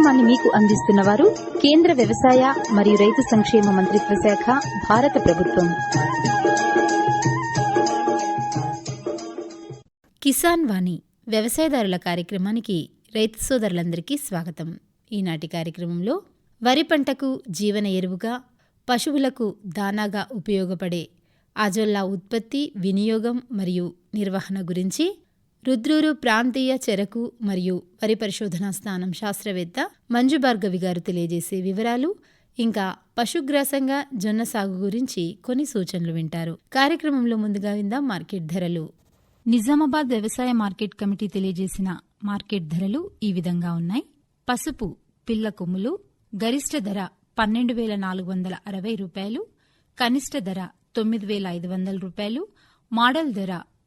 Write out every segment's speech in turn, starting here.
కార్యక్రమాన్ని మీకు అందిస్తున్న వారు కేంద్ర వ్యవసాయ మరియు రైతు సంక్షేమ మంత్రిత్వ శాఖ భారత ప్రభుత్వం. కిసాన్ వాణి వ్యవసాయదారుల కార్యక్రమానికి రైతు సోదరులందరికీ స్వాగతం. ఈనాటి కార్యక్రమంలో వరి పంటకు జీవన ఎరువుగా పశువులకు దానాగా ఉపయోగపడే అజొల్లా ఉత్పత్తి వినియోగం మరియు నిర్వహణ గురించి రుద్రూరు ప్రాంతీయ చెరకు మరియు వరి పరిశోధనా స్థానం శాస్త్రవేత్త మంజు భార్గవి గారు తెలియజేసే వివరాలు ఇంకా పశుగ్రాసంగా జొన్న సాగు గురించి కొన్ని సూచనలు వింటారు. కార్యక్రమంలో ముందుగా విందాం మార్కెట్ ధరలు. నిజామాబాద్ వ్యవసాయ మార్కెట్ కమిటీ తెలియజేసిన మార్కెట్ ధరలు ఈ విధంగా ఉన్నాయి. పసుపు పిల్ల కొమ్ములు గరిష్ట ధర పన్నెండు వేల నాలుగు వందల అరవై రూపాయలు కనిష్ట ధర తొమ్మిది వేల ఐదు వందల రూపాయలు మోడల్ ధర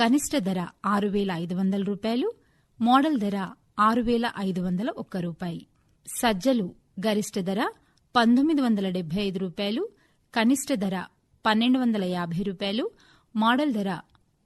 కనిష్ట ధర ఆరు వేల ఐదు వందల రూపాయలు మోడల్ ధర ఆరు వేల ఐదు వందల ఒక్క రూపాయి. సజ్జలు గరిష్ట ధర పంతొమ్మిది వందల డెబ్బై ఐదు రూపాయలు కనిష్ట ధర పన్నెండు వందల యాభై రూపాయలు మోడల్ ధర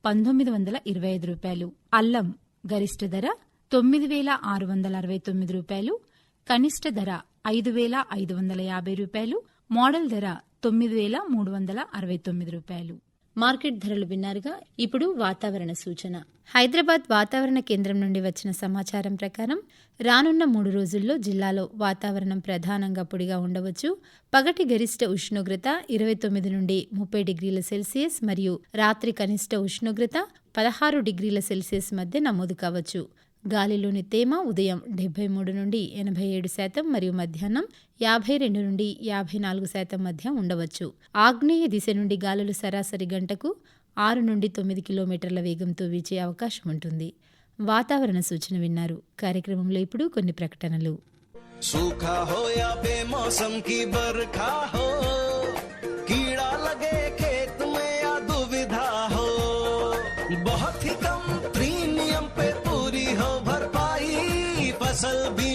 పంతొమ్మిది వందల ఇరవై ఐదు రూపాయలు. అల్లం గరిష్ట ధర తొమ్మిది వేల ఆరు వందల అరవై తొమ్మిది రూపాయలు కనిష్ట ధర ఐదు వేల ఐదు వందల యాభై రూపాయలు మోడల్ ధర తొమ్మిది వేల మూడు వందల అరవై తొమ్మిది రూపాయలు. మార్కెట్ ధరలు విన్నారుగా. ఇప్పుడు వాతావరణ సూచన. హైదరాబాద్ వాతావరణ కేంద్రం నుండి వచ్చిన సమాచారం ప్రకారం రానున్న మూడు రోజుల్లో జిల్లాలో వాతావరణం ప్రధానంగా పొడిగా ఉండవచ్చు. పగటి గరిష్ట ఉష్ణోగ్రత ఇరవై తొమ్మిది నుండి ముప్పై డిగ్రీల సెల్సియస్ మరియు రాత్రి కనిష్ట ఉష్ణోగ్రత పదహారు డిగ్రీల సెల్సియస్ మధ్య నమోదు కావచ్చు. గాలిలోని తేమ ఉదయం డెబ్బై మూడు నుండి ఎనభై ఏడు శాతం మరియు మధ్యాహ్నం యాభై రెండు నుండి యాభై నాలుగు శాతం మధ్య ఉండవచ్చు. ఆగ్నేయ దిశ నుండి గాలులు సరాసరి గంటకు ఆరు నుండి తొమ్మిది కిలోమీటర్ల వేగంతో వీచే అవకాశం ఉంటుంది. వాతావరణ సూచన విన్నారు. కార్యక్రమంలో ఇప్పుడు కొన్ని ప్రకటనలు. సూఖా హో యా బే కీ బర్ఖా హో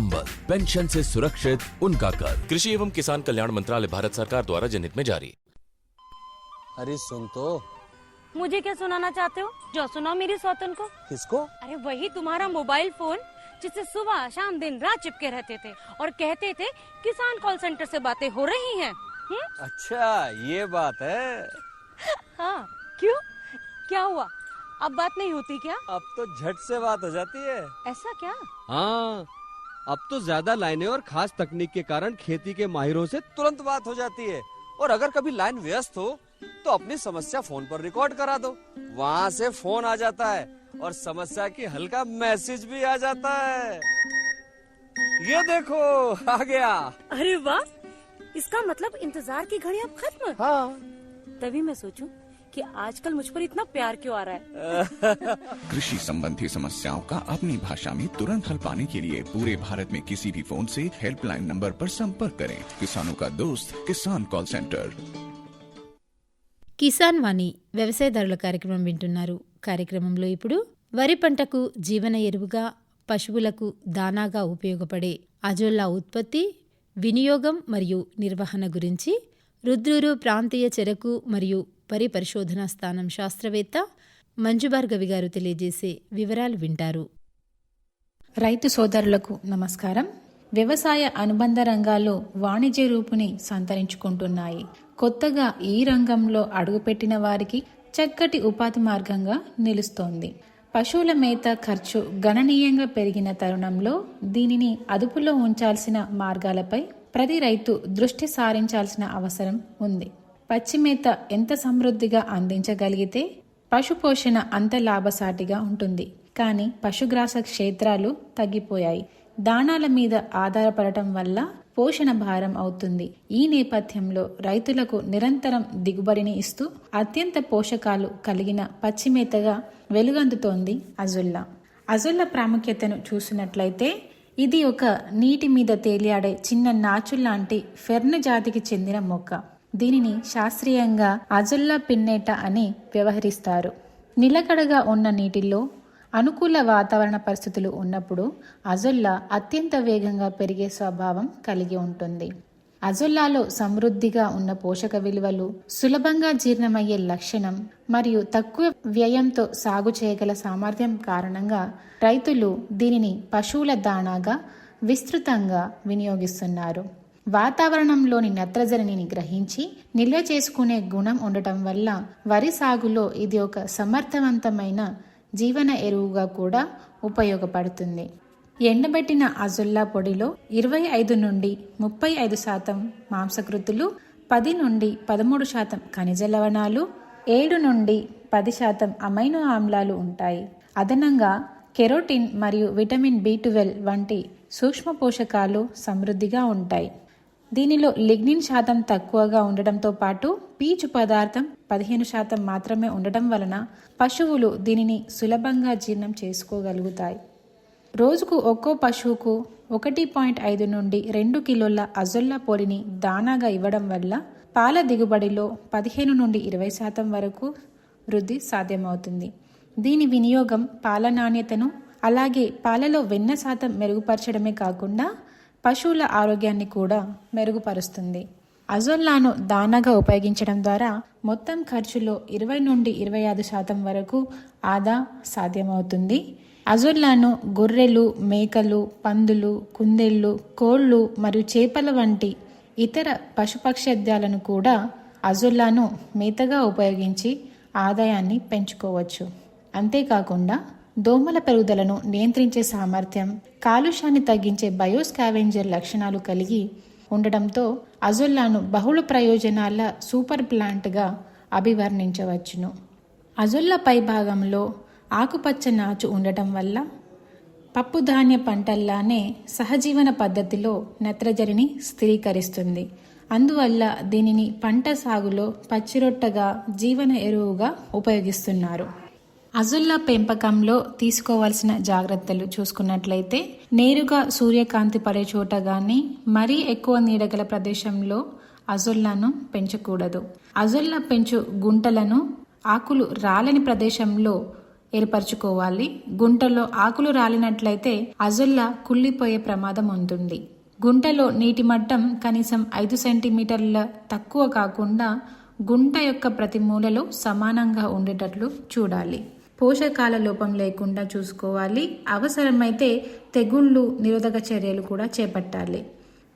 संबल पेंशन से सुरक्षित उनका कर कृषि एवं किसान कल्याण मंत्रालय भारत सरकार द्वारा जनहित में जारी। अरे सुन तो। मुझे क्या सुनाना चाहते हो? जो सुनाओ मेरी सौतन को। किसको? अरे वही तुम्हारा मोबाइल फ़ोन जिससे सुबह शाम दिन रात चिपके रहते थे और कहते थे किसान कॉल सेंटर से बातें हो रही हैं। अच्छा ये बात है। हाँ क्यों? क्या हुआ? अब बात नहीं होती क्या? अब तो झट से बात हो जाती है। ऐसा क्या? हाँ। अब तो ज़्यादा लाइनें और खास तकनीक के कारण खेती के माहिरों से तुरंत बात हो जाती है। और अगर कभी लाइन व्यस्त हो तो अपनी समस्या फ़ोन पर रिकॉर्ड करा दो। वहाँ से फ़ोन आ जाता है और समस्या की हल्का मैसेज भी आ जाता है। ये देखो आ गया। अरे वाह इसका मतलब इंतज़ार की घड़ी अब खत्म। हाँ। तभी मैं सोचूं कि आजकल मुझ पर इतना प्यार क्यों आ रहा है कृषि संबंधी समस्याओं का अपनी भाषा में तुरंत हल पाने के लिए पूरे भारत में किसी भी फोन से हेल्पलाइन नंबर पर संपर्क करें किसानों का दोस्त किसान कॉल सेंटर కిసాన్ వాణి వ్యవసాయదారుల కార్యక్రమం వింటున్నారు కార్యక్రమంలో ఇప్పుడు వరి పంటకు జీవన ఎరువుగా పశువులకు దానాగా ఉపయోగపడే అజోల్లా ఉత్పత్తి వినియోగం మరియు నిర్వహణ గురించి రుద్రూరు ప్రాంతీయ చెరకు మరియు వరి పరిశోధనా స్థానం శాస్త్రవేత్త మంజుభార్గవి గారు తెలియజేసే వివరాలు వింటారు. రైతు సోదరులకు నమస్కారం. వ్యవసాయ అనుబంధ రంగాలు వాణిజ్య రూపుని సంతరించుకుంటున్నాయి. కొత్తగా ఈ రంగంలో అడుగుపెట్టిన వారికి చక్కటి ఉపాధి మార్గంగా నిలుస్తోంది. పశువుల మేత ఖర్చు గణనీయంగా పెరిగిన తరుణంలో దీనిని అదుపులో ఉంచాల్సిన మార్గాలపై ప్రతి రైతు దృష్టి సారించాల్సిన అవసరం ఉంది. పచ్చిమేత ఎంత సమృద్ధిగా అందించగలిగితే పశుపోషణ అంత లాభసాటిగా ఉంటుంది. కానీ పశుగ్రాస క్షేత్రాలు తగ్గిపోయాయి. దాణాల మీద ఆధారపడటం వల్ల పోషణ భారం అవుతుంది. ఈ నేపథ్యంలో రైతులకు నిరంతరం దిగుబడిని ఇస్తూ అత్యంత పోషకాలు కలిగిన పచ్చిమేతగా వెలుగందుతోంది అజుల్లా. అజుల్లా ప్రాముఖ్యతను చూసినట్లయితే ఇది ఒక నీటి మీద తేలియాడే చిన్న నాచు లాంటి ఫెర్న్ జాతికి చెందిన మొక్క. దీనిని శాస్త్రీయంగా అజుల్లా పిన్నేట అని వ్యవహరిస్తారు. నిలకడగా ఉన్న నీటిలో అనుకూల వాతావరణ పరిస్థితులు ఉన్నప్పుడు అజొల్లా అత్యంత వేగంగా పెరిగే స్వభావం కలిగి ఉంటుంది. అజొల్లాలో సమృద్ధిగా ఉన్న పోషక విలువలు సులభంగా జీర్ణమయ్యే లక్షణం మరియు తక్కువ వ్యయంతో సాగు చేయగల సామర్థ్యం కారణంగా రైతులు దీనిని పశువుల దాణాగా విస్తృతంగా వినియోగిస్తున్నారు. వాతావరణంలోని నత్రజనిని గ్రహించి నిల్వ చేసుకునే గుణం ఉండటం వల్ల వరి సాగులో ఇది ఒక సమర్థవంతమైన జీవన ఎరువుగా కూడా ఉపయోగపడుతుంది. ఎండబెట్టిన అజుల్లా పొడిలో ఇరవై ఐదు నుండి ముప్పై ఐదు శాతం మాంసకృతులు పది నుండి పదమూడు శాతం ఖనిజ లవణాలు ఏడు నుండి పది శాతం అమైనో ఆమ్లాలు ఉంటాయి. అదనంగా కెరోటిన్ మరియు విటమిన్ బి ట్వెల్వ్ వంటి సూక్ష్మ పోషకాలు సమృద్ధిగా ఉంటాయి. దీనిలో లిగ్నిన్ శాతం తక్కువగా ఉండటంతో పాటు పీచు పదార్థం పదిహేను శాతం మాత్రమే ఉండటం వలన పశువులు దీనిని సులభంగా జీర్ణం చేసుకోగలుగుతాయి. రోజుకు ఒక్కో పశువుకు ఒకటి పాయింట్ ఐదు నుండి రెండు కిలోల అజొల్లా పొడిని దానాగా ఇవ్వడం వల్ల పాల దిగుబడిలో పదిహేను నుండి ఇరవై శాతం వరకు వృద్ధి సాధ్యమవుతుంది. దీని వినియోగం పాల నాణ్యతను అలాగే పాలలో వెన్న శాతం మెరుగుపరచడమే కాకుండా పశువుల ఆరోగ్యాన్ని కూడా మెరుగుపరుస్తుంది. అజొల్లాను దానాగా ఉపయోగించడం ద్వారా మొత్తం ఖర్చులో ఇరవై నుండి ఇరవై ఐదు శాతం వరకు ఆదా సాధ్యమవుతుంది. అజొల్లాను గొర్రెలు మేకలు పందులు కుందేళ్ళు కోళ్ళు మరియు చేపల వంటి ఇతర పశుపక్షాద్యాలను కూడా అజొల్లాను మేతగా ఉపయోగించి ఆదాయాన్ని పెంచుకోవచ్చు. అంతేకాకుండా దోమల పెరుగుదలను నియంత్రించే సామర్థ్యం కాలుష్యాన్ని తగ్గించే బయోస్కావెంజర్ లక్షణాలు కలిగి ఉండడంతో అజొల్లాను బహుళ ప్రయోజనాల సూపర్ ప్లాంట్గా అభివర్ణించవచ్చును. అజొల్లా పై భాగంలో ఆకుపచ్చ నాచు ఉండటం వల్ల పప్పుధాన్య పంటల్లానే సహజీవన పద్ధతిలో నత్రజనిని స్థిరీకరిస్తుంది. అందువల్ల దీనిని పంట సాగులో పచ్చిరొట్టగా జీవన ఎరువుగా ఉపయోగిస్తున్నారు. అజుల్లా పెంపకంలో తీసుకోవాల్సిన జాగ్రత్తలు చూసుకున్నట్లయితే నేరుగా సూర్యకాంతి పడే చోట గాని మరీ ఎక్కువ నీడగల ప్రదేశంలో అజుల్లాను పెంచకూడదు. అజుల్లా పెంచు గుంటలను ఆకులు రాలని ప్రదేశంలో ఏర్పరచుకోవాలి. గుంటలో ఆకులు రాలినట్లయితే అజుల్లా కుళ్ళిపోయే ప్రమాదం ఉంటుంది. గుంటలో నీటి మట్టం కనీసం ఐదు సెంటీమీటర్ల తక్కువ కాకుండా గుంట యొక్క ప్రతి మూలలో సమానంగా ఉండేటట్లు చూడాలి. పోషకాల లోపం లేకుండా చూసుకోవాలి. అవసరమైతే తెగుళ్ళు నిరోధక చర్యలు కూడా చేపట్టాలి.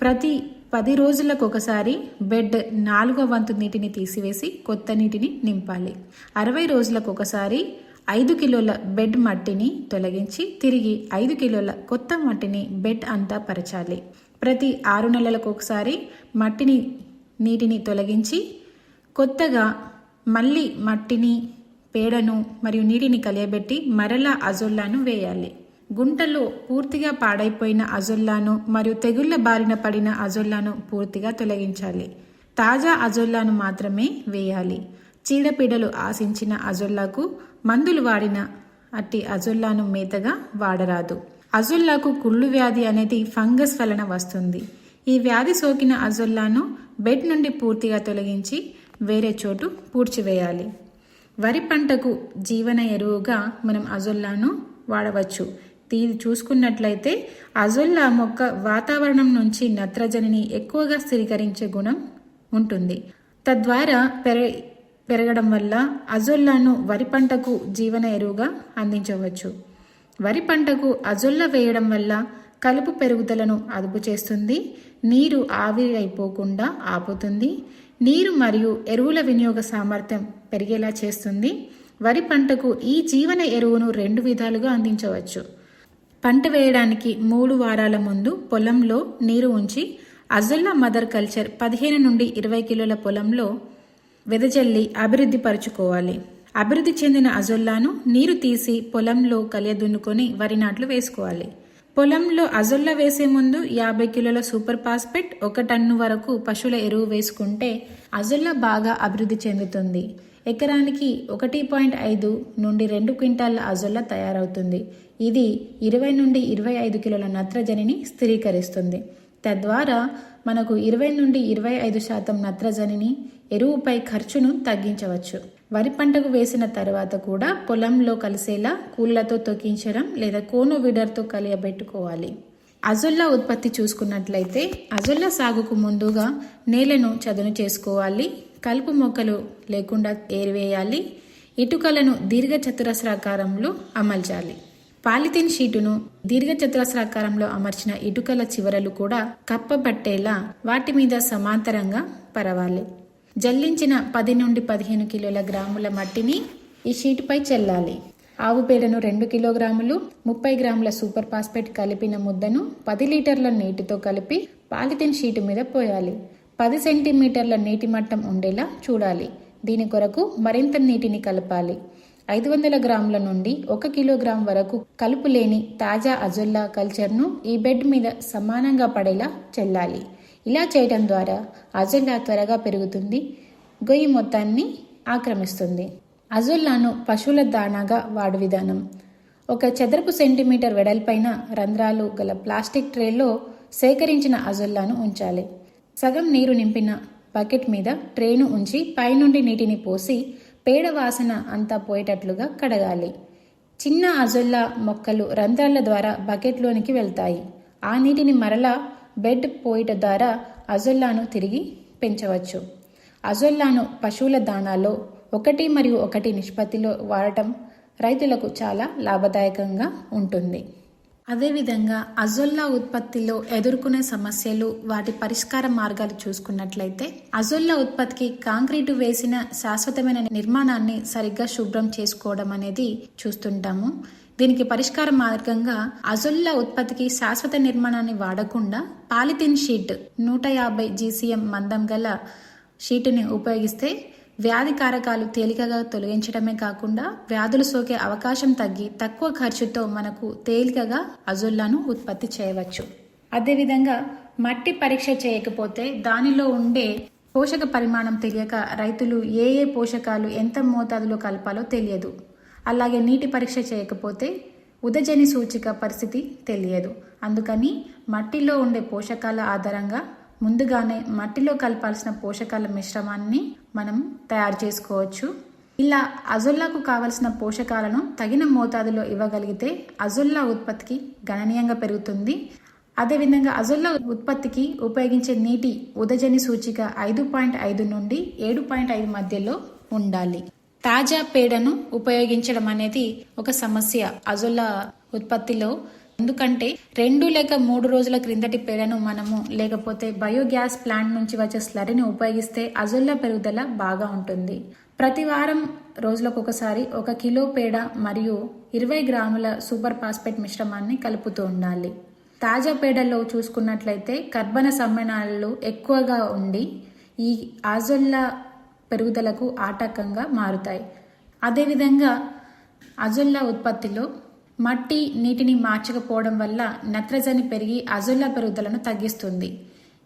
ప్రతి పది రోజులకు ఒకసారి బెడ్ నాలుగో వంతు నీటిని తీసివేసి కొత్త నీటిని నింపాలి. అరవై రోజులకు ఒకసారి ఐదు కిలోల బెడ్ మట్టిని తొలగించి తిరిగి ఐదు కిలోల కొత్త మట్టిని బెడ్ అంతా పరచాలి. ప్రతి ఆరు నెలలకు ఒకసారి మట్టిని నీటిని తొలగించి కొత్తగా మళ్ళీ మట్టిని పేడను మరియు నీటిని కలియబెట్టి మరలా అజొల్లాను వేయాలి. గుంటలో పూర్తిగా పాడైపోయిన అజొల్లాను మరియు తెగుళ్ళ బారిన పడిన అజొల్లాను పూర్తిగా తొలగించాలి. తాజా అజొల్లాను మాత్రమే వేయాలి. చీడపీడలు ఆశించిన అజొల్లాకు మందులు వాడిన అట్టి అజొల్లాను మేతగా వాడరాదు. అజొల్లాకు కుళ్ళు వ్యాధి అనేది ఫంగస్ వలన వస్తుంది. ఈ వ్యాధి సోకిన అజొల్లాను బెడ్ నుండి పూర్తిగా తొలగించి వేరే చోటు పూడ్చివేయాలి. వరి పంటకు జీవన ఎరువుగా మనం అజొల్లాను వాడవచ్చు. దీన్ని చూసుకున్నట్లయితే అజొల్లా మొక్క వాతావరణం నుంచి నత్రజనిని ఎక్కువగా స్థిరీకరించే గుణం ఉంటుంది. తద్వారా పెర పెరగడం వల్ల అజొల్లాను వరి పంటకు జీవన ఎరువుగా అందించవచ్చు. వరి పంటకు అజొల్ల వేయడం వల్ల కలుపు పెరుగుదలను అదుపు చేస్తుంది నీరు ఆవిరి అయిపోకుండా ఆపుతుంది నీరు మరియు ఎరువుల వినియోగ సామర్థ్యం పెరిగేలా చేస్తుంది. వరి పంటకు ఈ జీవన ఎరువును రెండు విధాలుగా అందించవచ్చు. పంట వేయడానికి మూడు వారాల ముందు పొలంలో నీరు ఉంచి అజుల్లా మదర్ కల్చర్ పదిహేను నుండి ఇరవై కిలోల పొలంలో వెదజల్లి అభివృద్ధి పరుచుకోవాలి. అభివృద్ధి చెందిన అజొల్లాను నీరు తీసి పొలంలో కలియదున్నుకొని వరి నాట్లు వేసుకోవాలి. పొలంలో అజొల్ల వేసే ముందు యాభై కిలోల సూపర్ ఫాస్ఫేట్ ఒక టన్ను వరకు పశువుల ఎరువు వేసుకుంటే అజొల్ల బాగా అభివృద్ధి చెందుతుంది. ఎకరానికి ఒకటి పాయింట్ ఐదు నుండి రెండు క్వింటాల అజొల్ల తయారవుతుంది. ఇది ఇరవై నుండి ఇరవై ఐదు కిలోల నత్రజనిని స్థిరీకరిస్తుంది. తద్వారా మనకు ఇరవై నుండి ఇరవై ఐదు శాతం నత్రజనిని ఎరువుపై ఖర్చును తగ్గించవచ్చు. వరి పంటకు వేసిన తర్వాత కూడా పొలంలో కలిసేలా కూళ్ళతో తొక్కించడం లేదా కోనో విడర్తో కలియబెట్టుకోవాలి. అజొల్లా ఉత్పత్తి చూసుకున్నట్లయితే అజొల్లా సాగుకు ముందుగా నేలను చదును చేసుకోవాలి కలుపు మొక్కలు లేకుండా ఏరివేయాలి ఇటుకలను దీర్ఘచతురస్రాకారంలో అమర్చాలి పాలిథిన్ షీటును దీర్ఘచతురస్రాకారంలో అమర్చిన ఇటుకల చివరలు కూడా కప్పబట్టేలా వాటి మీద సమాంతరంగా పరవాలి. జల్లించిన పది నుండి పదిహేను కిలోల గ్రాముల మట్టిని ఈ షీటుపై చెల్లాలి. ఆవు పేడను రెండు కిలోగ్రాములు ముప్పై గ్రాముల సూపర్ ఫాస్ఫేట్ కలిపిన ముద్దను పది లీటర్ల నీటితో కలిపి పాలిథిన్ షీటు మీద పోయాలి. పది సెంటీమీటర్ల నీటి మట్టం ఉండేలా చూడాలి. దీని కొరకు మరింత నీటిని కలపాలి. ఐదు వందల గ్రాముల నుండి ఒక కిలోగ్రాం వరకు కలుపు లేని తాజా అజొల్లా కల్చర్ను ఈ బెడ్ మీద సమానంగా పడేలా చెల్లాలి. ఇలా చేయడం ద్వారా అజొల్లా త్వరగా పెరుగుతుంది. గొయ్యి మొత్తాన్ని ఆక్రమిస్తుంది. అజొల్లాను పశువుల దానాగా వాడు విధానం. ఒక చదరపు సెంటీమీటర్ వెడల్పైన రంధ్రాలు గల ప్లాస్టిక్ ట్రేలో సేకరించిన అజొల్లాను ఉంచాలి. సగం నీరు నింపిన బకెట్ మీద ట్రేను ఉంచి పైనుండి నీటిని పోసి పేడ వాసన అంతా పోయేటట్లుగా కడగాలి. చిన్న అజొల్లా మొక్కలు రంధ్రాల ద్వారా బకెట్లోనికి వెళ్తాయి. ఆ నీటిని మరలా బెడ్ పోయిట ద్వారా అజొల్లాను తిరిగి పెంచవచ్చు. అజొల్లాను పశువుల దానాలో ఒకటి మరియు ఒకటి నిష్పత్తిలో వాడటం రైతులకు చాలా లాభదాయకంగా ఉంటుంది. అదేవిధంగా అజొల్లా ఉత్పత్తిలో ఎదుర్కొనే సమస్యలు వాటి పరిష్కార మార్గాలు చూసుకున్నట్లయితే అజొల్లా ఉత్పత్తికి కాంక్రీటు వేసిన శాశ్వతమైన నిర్మాణాన్ని సరిగ్గా శుభ్రం చేసుకోవడం అనేది చూస్తుంటాము. దీనికి పరిష్కార మార్గంగా అజొల్ల ఉత్పత్తికి శాశ్వత నిర్మాణాన్ని వాడకుండా పాలిథిన్ షీట్ నూట యాభై జీసీఎం మందం గల షీటుని ఉపయోగిస్తే వ్యాధి కారకాలు తేలికగా తొలగించడమే కాకుండా వ్యాధులు సోకే అవకాశం తగ్గి తక్కువ ఖర్చుతో మనకు తేలికగా అజొల్లాను ఉత్పత్తి చేయవచ్చు. అదేవిధంగా మట్టి పరీక్ష చేయకపోతే దానిలో ఉండే పోషక పరిమాణం తెలియక రైతులు ఏ ఏ పోషకాలు ఎంత మోతాదులో కలపాలో తెలియదు. అలాగే నీటి పరీక్ష చేయకపోతే ఉదజని సూచిక పరిస్థితి తెలియదు. అందుకని మట్టిలో ఉండే పోషకాల ఆధారంగా ముందుగానే మట్టిలో కలపాల్సిన పోషకాల మిశ్రమాన్ని మనం తయారు చేసుకోవచ్చు. ఇలా అజొల్లాకు కావలసిన పోషకాలను తగిన మోతాదులో ఇవ్వగలిగితే అజొల్లా ఉత్పత్తికి గణనీయంగా పెరుగుతుంది. అదేవిధంగా అజొల్లా ఉత్పత్తికి ఉపయోగించే నీటి ఉదజని సూచిక ఐదు పాయింట్ ఐదు నుండి ఏడు పాయింట్ ఐదు మధ్యలో ఉండాలి. తాజా పేడను ఉపయోగించడం అనేది ఒక సమస్య అజొల్లా ఉత్పత్తిలో. ఎందుకంటే రెండు లేక మూడు రోజుల క్రిందటి పేడను మనము లేకపోతే బయోగ్యాస్ ప్లాంట్ నుంచి వచ్చే స్లరీని ఉపయోగిస్తే అజొల్ల పెరుగుదల బాగా ఉంటుంది. ప్రతి వారం రోజులకు ఒకసారి ఒక కిలో పేడ మరియు ఇరవై గ్రాముల సూపర్ ఫాస్ఫేట్ మిశ్రమాన్ని కలుపుతూ ఉండాలి. తాజా పేడలో చూసుకున్నట్లయితే కర్బన సమ్మేళనాలు ఎక్కువగా ఉండి ఈ ఆజొల్ల పెరుగుదలకు ఆటంకంగా మారుతాయి. అదేవిధంగా అజొల్లా ఉత్పత్తిలో మట్టి నీటిని మార్చకపోవడం వల్ల నత్రజని పెరిగి అజొల్లా పెరుగుదలను తగ్గిస్తుంది.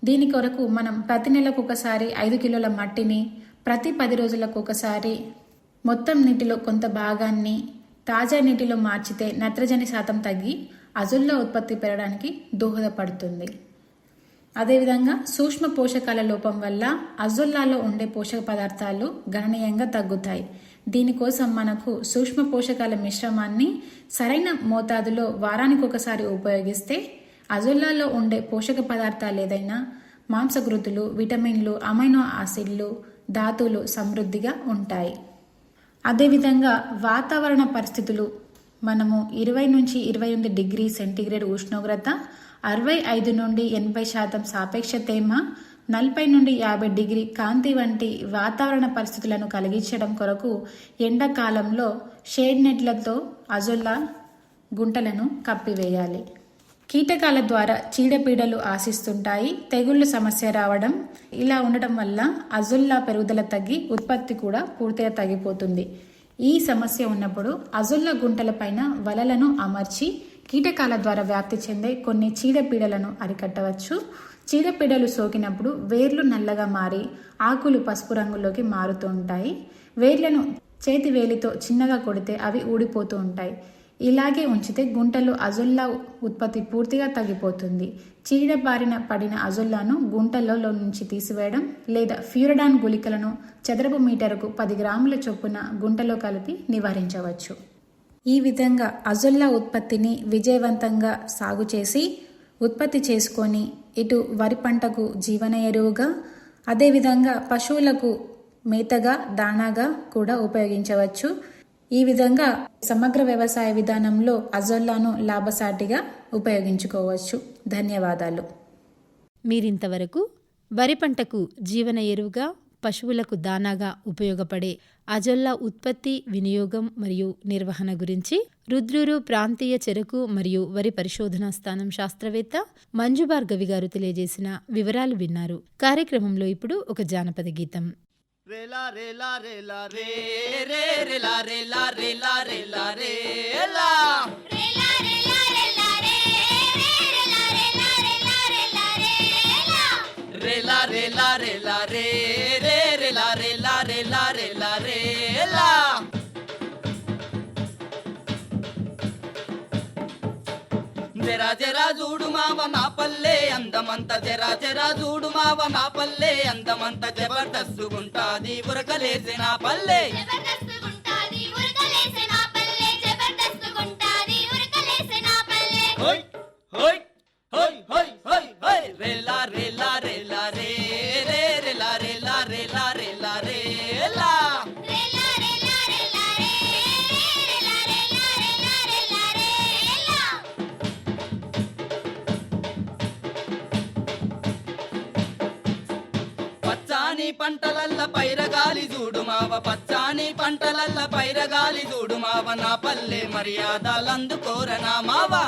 దీని కొరకు మనం ప్రతి నెలకు ఒకసారి ఐదు కిలోల మట్టిని ప్రతి పది రోజులకు ఒకసారి మొత్తం నీటిలో కొంత భాగాన్ని తాజా నీటిలో మార్చితే నత్రజని శాతం తగ్గి అజుల్లో ఉత్పత్తి పెరగడానికి దోహదపడుతుంది. అదేవిధంగా సూక్ష్మ పోషకాల లోపం వల్ల అజొల్లాలో ఉండే పోషక పదార్థాలు గణనీయంగా తగ్గుతాయి. దీనికోసం మనకు సూక్ష్మ పోషకాల మిశ్రమాన్ని సరైన మోతాదులో వారానికి ఒకసారి ఉపయోగిస్తే అజొల్లాలో ఉండే పోషక పదార్థాలు ఏదైనా మాంసకృతులు విటమిన్లు అమైనో ఆసిడ్లు ధాతువులు సమృద్ధిగా ఉంటాయి. అదేవిధంగా వాతావరణ పరిస్థితులు మనము ఇరవై నుంచి ఇరవై ఎనిమిది డిగ్రీ సెంటీగ్రేడ్ ఉష్ణోగ్రత అరవై ఐదు నుండి ఎనభై శాతం సాపేక్ష తేమ నలభై నుండి యాభై డిగ్రీ కాంతి వంటి వాతావరణ పరిస్థితులను కలిగించడం కొరకు ఎండాకాలంలో షేడ్ నెట్లతో అజొల్లా గుంటలను కప్పివేయాలి. కీటకాల ద్వారా చీడపీడలు ఆశిస్తుంటాయి తెగుళ్ళు సమస్య రావడం ఇలా ఉండటం వల్ల అజొల్లా పెరుగుదల తగ్గి ఉత్పత్తి కూడా పూర్తిగా తగ్గిపోతుంది. ఈ సమస్య ఉన్నప్పుడు అజుల్లా గుంటలపైన వలలను అమర్చి కీటకాల ద్వారా వ్యాప్తి చెందే కొన్ని చీడపీడలను అరికట్టవచ్చు. చీడపీడలు సోకినప్పుడు వేర్లు నల్లగా మారి ఆకులు పసుపు రంగులోకి మారుతూ ఉంటాయి. వేర్లను చేతి వేలితో చిన్నగా కొడితే అవి ఊడిపోతూ ఉంటాయి. ఇలాగే ఉంచితే గుంటలు అజొల్లా ఉత్పత్తి పూర్తిగా తగ్గిపోతుంది. చీడ బారిన పడిన అజొల్లాను గుంటలలో నుంచి తీసివేయడం లేదా ఫ్యూరడాన్ గుళికలను చదరపు మీటరుకు పది గ్రాముల చొప్పున గుంటలో కలిపి నివారించవచ్చు. ఈ విధంగా అజొల్లా ఉత్పత్తిని విజయవంతంగా సాగు చేసి ఉత్పత్తి చేసుకొని ఇటు వరి పంటకు జీవన ఎరువుగా అదేవిధంగా పశువులకు మేతగా దానాగా కూడా ఉపయోగించవచ్చు. ఈ విధంగా సమగ్ర వ్యవసాయ విధానంలో అజొల్లాను లాభసాటిగా ఉపయోగించుకోవచ్చు. ధన్యవాదాలు. మీరింతవరకు వరి పంటకు జీవన ఎరువుగా పశువులకు దానాగా ఉపయోగపడే అజొల్లా ఉత్పత్తి వినియోగం మరియు నిర్వహణ గురించి రుద్రూరు ప్రాంతీయ చెరకు మరియు వరి పరిశోధనా స్థానం శాస్త్రవేత్త మంజు భార్గవి గారు తెలియజేసిన వివరాలు విన్నారు కార్యక్రమంలో ఇప్పుడు ఒక జానపద గీతం రేలా రేలా రేలా రే రే రేలా రేలా రేలా రేలా రేలా రేలా రేలా రేలా రే జరా జరా చూడు మావ నా పల్లె అందమంత జరా జరా చూడు మావ నా పల్లె అందమంత జబర్దస్తుగుంటాది. ఉరకలేసి నా పల్లె. రేలా రేలా రేలా పంటలల్ల పైరగాలి చూడు మావ. పచ్చాని పంటలల్ల పైరగాలి చూడు మావ. నా పల్లె మర్యాదలందుకోరనా మావా.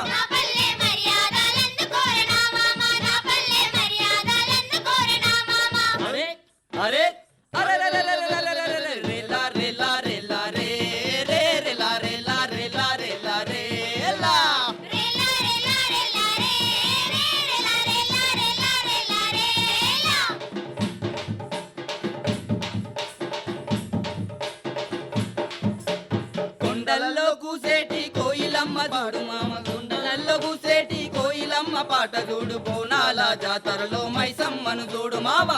పాడు మామ కొండలలో కూసేటి కోయిలమ్మ పాట చూడు బోనాల జాతరలో మైసమ్మను చూడు మామ.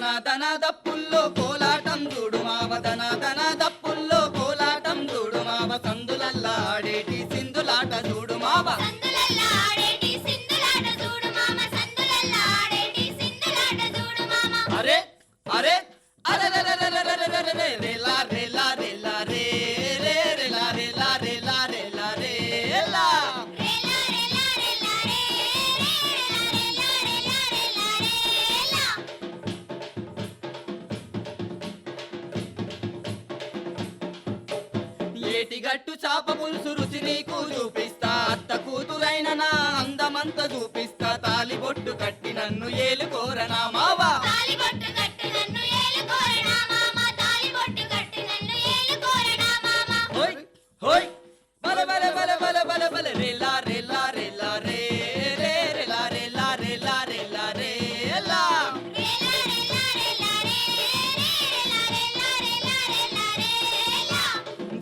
na na na na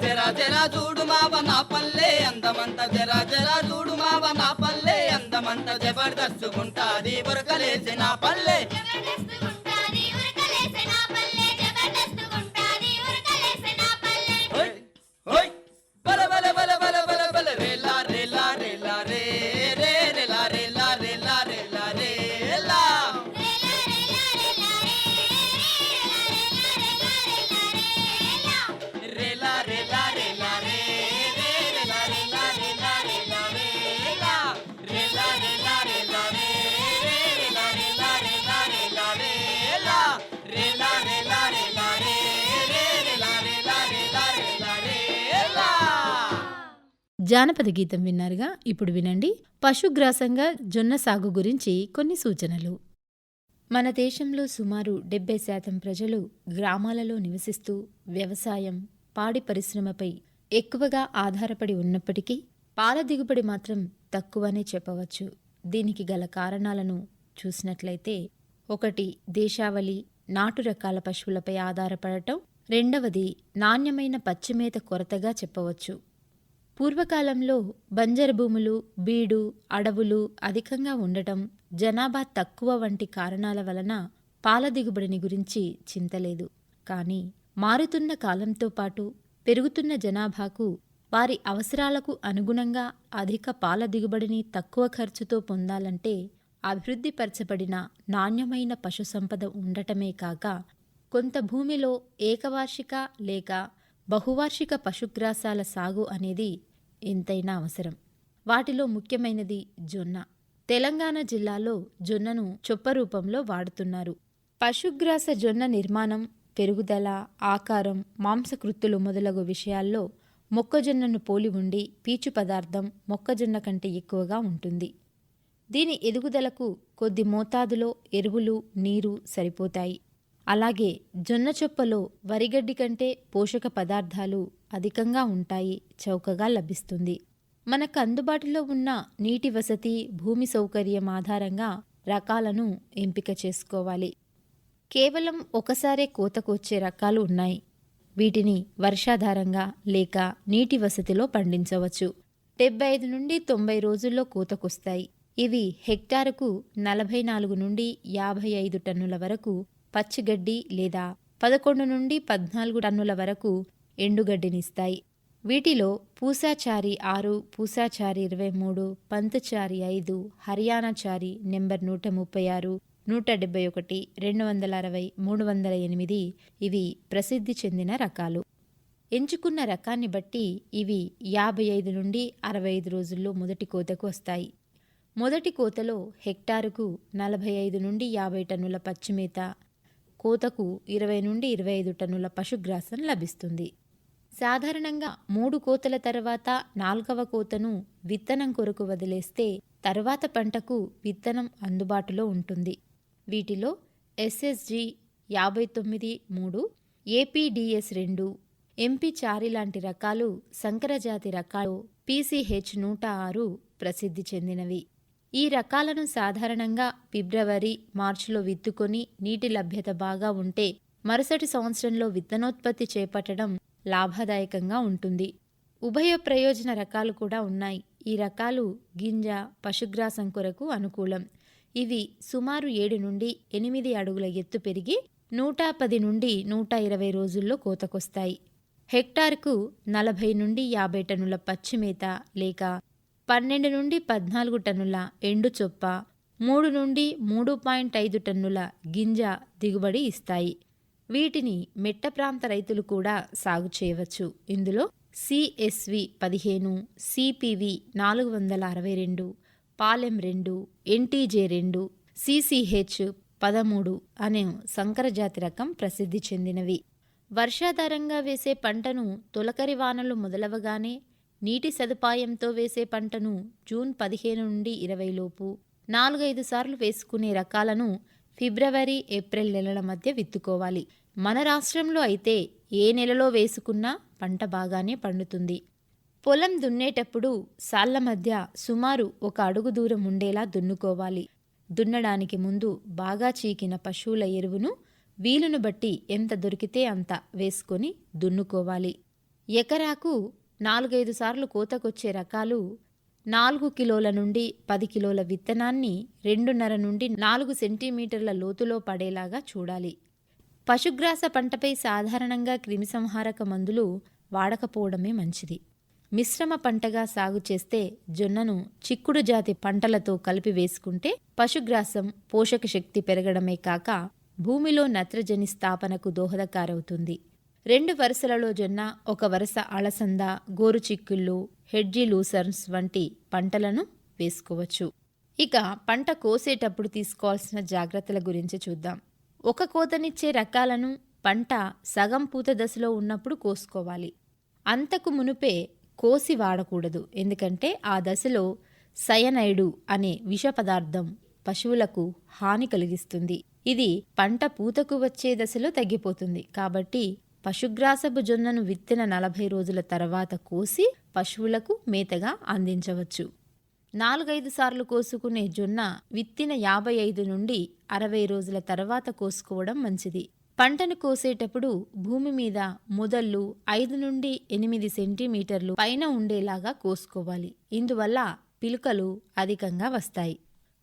జరా జరా చూడు మావ నా పల్లె అందమంత జరా జరా చూడు మావ నా పల్లె అందమంత జబర్దస్తుకుంటాది బురకలేసి నా పల్లె. జానపద గీతం విన్నారుగా? ఇప్పుడు వినండి. పశుగ్రాసంగా జొన్న సాగు గురించి కొన్ని సూచనలు. మన దేశంలో సుమారు డెబ్బై శాతం ప్రజలు గ్రామాలలో నివసిస్తూ వ్యవసాయం పాడి పరిశ్రమపై ఎక్కువగా ఆధారపడి ఉన్నప్పటికీ పాల దిగుబడి మాత్రం తక్కువనే చెప్పవచ్చు. దీనికి గల కారణాలను చూసినట్లయితే ఒకటి దేశావళి నాటు రకాల పశువులపై ఆధారపడటం రెండవది నాణ్యమైన పచ్చిమేత కొరతగా చెప్పవచ్చు. పూర్వకాలంలో బంజరు భూములు బీడు అడవులు అధికంగా ఉండటం జనాభా తక్కువ వంటి కారణాల వలన పాల దిగుబడిని గురించి చింతలేదు కానీ మారుతున్న కాలంతో పాటు పెరుగుతున్న జనాభాకు వారి అవసరాలకు అనుగుణంగా అధిక పాల దిగుబడిని తక్కువ ఖర్చుతో పొందాలంటే అభివృద్ధిపరచబడిన నాణ్యమైన పశుసంపద ఉండటమే కాక కొంత భూమిలో ఏకవార్షిక లేక బహువార్షిక పశుగ్రాసాల సాగు అనేది ఎంతైనా అవసరం. వాటిలో ముఖ్యమైనది జొన్న. తెలంగాణ జిల్లాలో జొన్నను చొప్ప రూపంలో వాడుతున్నారు. పశుగ్రాస జొన్న నిర్మాణం పెరుగుదల ఆకారం మాంసకృత్తులు మొదలగు విషయాల్లో మొక్కజొన్నను పోలి ఉండి పీచు పదార్థం మొక్కజొన్న కంటే ఎక్కువగా ఉంటుంది. దీని ఎదుగుదలకు కొద్ది మోతాదులో ఎరువులు నీరు సరిపోతాయి. అలాగే జొన్న చొప్పలో వరిగడ్డి కంటే పోషక పదార్థాలు అధికంగా ఉంటాయి చౌకగా లభిస్తుంది. మనకు అందుబాటులో ఉన్న నీటి వసతి భూమి సౌకర్యం ఆధారంగా రకాలను ఎంపిక చేసుకోవాలి. కేవలం ఒకసారే కోతకొచ్చే రకాలు ఉన్నాయి. వీటిని వర్షాధారంగా లేక నీటి వసతిలో పండించవచ్చు. డెబ్బై ఐదు నుండి తొంభై రోజుల్లో కోతకొస్తాయి. ఇవి హెక్టారుకు నలభై నాలుగు నుండి యాభై ఐదు టన్నుల వరకు పచ్చిగడ్డి లేదా పదకొండు నుండి పద్నాలుగు టన్నుల వరకు ఎండుగడ్డినిస్తాయి. వీటిలో పూసాచారి ఆరు పూసాచారి ఇరవై మూడు పంతచారి ఐదు హర్యానాచారి నెంబర్ నూట ముప్పై ఆరు నూట డెబ్బై ఒకటి రెండు వందల అరవై మూడు వందల ఎనిమిది ఇవి ప్రసిద్ధి చెందిన రకాలు. ఎంచుకున్న రకాన్ని బట్టి ఇవి యాభై ఐదు నుండి అరవై ఐదు రోజుల్లో మొదటి కోతకు వస్తాయి. మొదటి కోతలో హెక్టారుకు నలభై ఐదు నుండి యాభై టన్నుల పచ్చిమేత కోతకు ఇరవై నుండి ఇరవై ఐదు టన్నుల పశుగ్రాసం లభిస్తుంది. సాధారణంగా మూడు కోతల తర్వాత నాల్గవ కోతను విత్తనం కొరకు వదిలేస్తే తర్వాత పంటకు విత్తనం అందుబాటులో ఉంటుంది. వీటిలో ఎస్ఎస్జి యాభై తొమ్మిది మూడు ఏపీడిఎస్ రెండు ఎంపీ చారి లాంటి రకాలు సంకరజాతి రకాలు పీసీహెచ్ నూట ఆరు ప్రసిద్ధి చెందినవి. ఈ రకాలను సాధారణంగా ఫిబ్రవరి మార్చిలో విత్తుకొని నీటి లభ్యత బాగా ఉంటే మరుసటి సంవత్సరంలో విత్తనోత్పత్తి చేపట్టడం లాభదాయకంగా ఉంటుంది. ఉభయ ప్రయోజన రకాలు కూడా ఉన్నాయి. ఈ రకాలు గింజ పశుగ్రాసం కొరకు అనుకూలం. ఇవి సుమారు ఏడు నుండి ఎనిమిది అడుగుల ఎత్తు పెరిగి నూట పది నుండి నూట ఇరవై రోజుల్లో కోతకొస్తాయి. హెక్టార్కు నలభై నుండి యాభై టన్నుల పచ్చిమేత లేక పన్నెండు నుండి పద్నాలుగు టన్నుల ఎండు చొప్ప మూడు నుండి మూడు పాయింట్ ఐదు టన్నుల గింజ దిగుబడి ఇస్తాయి. వీటిని మెట్ట ప్రాంత రైతులు కూడా సాగు చేయవచ్చు. ఇందులో సిఎస్వి పదిహేను సిపివి నాలుగు వందల అరవై రెండు పాలెం రెండు ఎన్టీజే రెండు సిసిహెచ్ పదమూడు అనే సంకరజాతి రకం ప్రసిద్ధి చెందినవి. వర్షాధారంగా వేసే పంటను తొలకరి వానలు మొదలవగానే నీటి సదుపాయంతో వేసే పంటను జూన్ పదిహేను నుండి ఇరవై లోపు నాలుగైదు సార్లు వేసుకునే రకాలను ఫిబ్రవరి ఏప్రిల్ నెలల మధ్య విత్తుకోవాలి. మన రాష్ట్రంలో అయితే ఏ నెలలో వేసుకున్నా పంట బాగానే పండుతుంది. పొలం దున్నేటప్పుడు సాళ్ళ మధ్య సుమారు ఒక అడుగు దూరం ఉండేలా దున్నుకోవాలి. దున్నడానికి ముందు బాగా చీకిన పశువుల ఎరువును వీలును బట్టి ఎంత దొరికితే అంత వేసుకొని దున్నుకోవాలి. ఎకరాకు నాలుగైదు సార్లు కోతకొచ్చే రకాలు నాలుగు కిలోల నుండి పది కిలోల విత్తనాన్ని రెండున్నర నుండి నాలుగు సెంటీమీటర్ల లోతులో పడేలాగా చూడాలి. పశుగ్రాస పంటపై సాధారణంగా క్రిమిసంహారక మందులు వాడకపోవడమే మంచిది. మిశ్రమ పంటగా సాగు చేస్తే జొన్నను చిక్కుడు జాతి పంటలతో కలిపి వేసుకుంటే పశుగ్రాసం పోషక శక్తి పెరగడమే కాక భూమిలో నత్రజని స్థాపనకు దోహదకారవుతుంది. రెండు వరుసలలో జొన్న ఒక వరుస అలసంద గోరుచిక్కుళ్ళు హెడ్జీ లూసర్న్స్ వంటి పంటలను వేసుకోవచ్చు. ఇక పంట కోసేటప్పుడు తీసుకోవాల్సిన జాగ్రత్తల గురించి చూద్దాం. ఒక కోతనిచ్చే రకాలను పంట సగం పూత దశలో ఉన్నప్పుడు కోసుకోవాలి. అంతకు మునుపే కోసి వాడకూడదు ఎందుకంటే ఆ దశలో సయనైడు అనే విష పదార్థం పశువులకు హాని కలిగిస్తుంది. ఇది పంట పూతకు వచ్చే దశలో తగ్గిపోతుంది కాబట్టి పశుగ్రాసపు జొన్నను విత్తిన నలభై రోజుల తర్వాత కోసి పశువులకు మేతగా అందించవచ్చు. నాలుగైదు సార్లు కోసుకునే జొన్న విత్తిన యాభై ఐదు నుండి అరవై రోజుల తర్వాత కోసుకోవడం మంచిది. పంటను కోసేటప్పుడు భూమి మీద మొదళ్ళు ఐదు నుండి ఎనిమిది సెంటీమీటర్లు పైన ఉండేలాగా కోసుకోవాలి. ఇందువల్ల పిలుకలు అధికంగా వస్తాయి.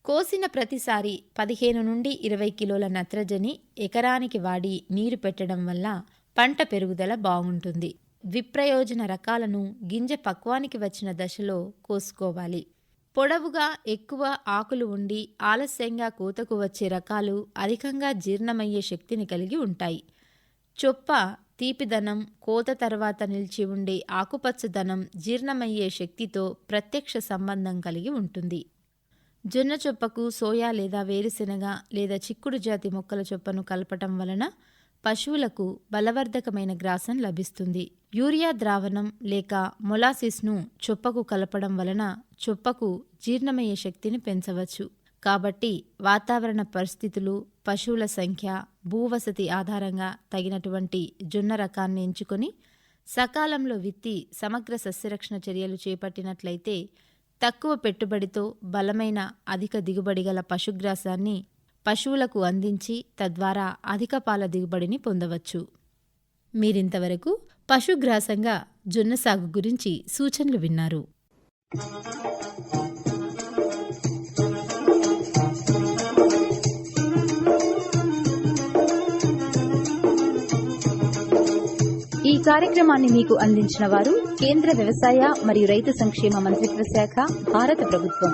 కోసిన ప్రతిసారి పదిహేను నుండి ఇరవై కిలోల నత్రజని ఎకరానికి వాడి నీరు పెట్టడం వల్ల పంట పెరుగుదల బాగుంటుంది. విప్రయోజన రకాలను గింజ పక్వానికి వచ్చిన దశలో కోసుకోవాలి. పొడవుగా ఎక్కువ ఆకులు ఉండి ఆలస్యంగా కోతకు వచ్చే రకాలు అధికంగా జీర్ణమయ్యే శక్తిని కలిగి ఉంటాయి. చొప్ప తీపిదనం కోత తర్వాత నిలిచి ఉండే ఆకుపచ్చదనం జీర్ణమయ్యే శక్తితో ప్రత్యక్ష సంబంధం కలిగి ఉంటుంది. జొన్న చొప్పకు సోయా లేదా వేరుశెనగ లేదా చిక్కుడు జాతి మొక్కల చొప్పను కలపటం వలన పశువులకు బలవర్ధకమైన గ్రాసం లభిస్తుంది. యూరియా ద్రావణం లేక మొలాసిస్ను చొప్పకు కలపడం వలన చొప్పకు జీర్ణమయ్యే శక్తిని పెంచవచ్చు. కాబట్టి వాతావరణ పరిస్థితులు పశువుల సంఖ్య భూవసతి ఆధారంగా తగినటువంటి జొన్న రకాన్ని ఎంచుకొని సకాలంలో విత్తి సమగ్ర సస్యరక్షణ చర్యలు చేపట్టినట్లయితే తక్కువ పెట్టుబడితో బలమైన అధిక దిగుబడి గల పశుగ్రాసాన్ని పశువులకు అందించి తద్వారా అధిక పాల దిగుబడిని పొందవచ్చు. మీరింతవరకు పశుగ్రాసంగా జొన్న సాగు గురించి సూచనలు విన్నారు. ఈ కార్యక్రమాన్ని మీకు అందించిన వారు కేంద్ర వ్యవసాయ మరియు రైతు సంక్షేమ మంత్రిత్వ శాఖ భారత ప్రభుత్వం.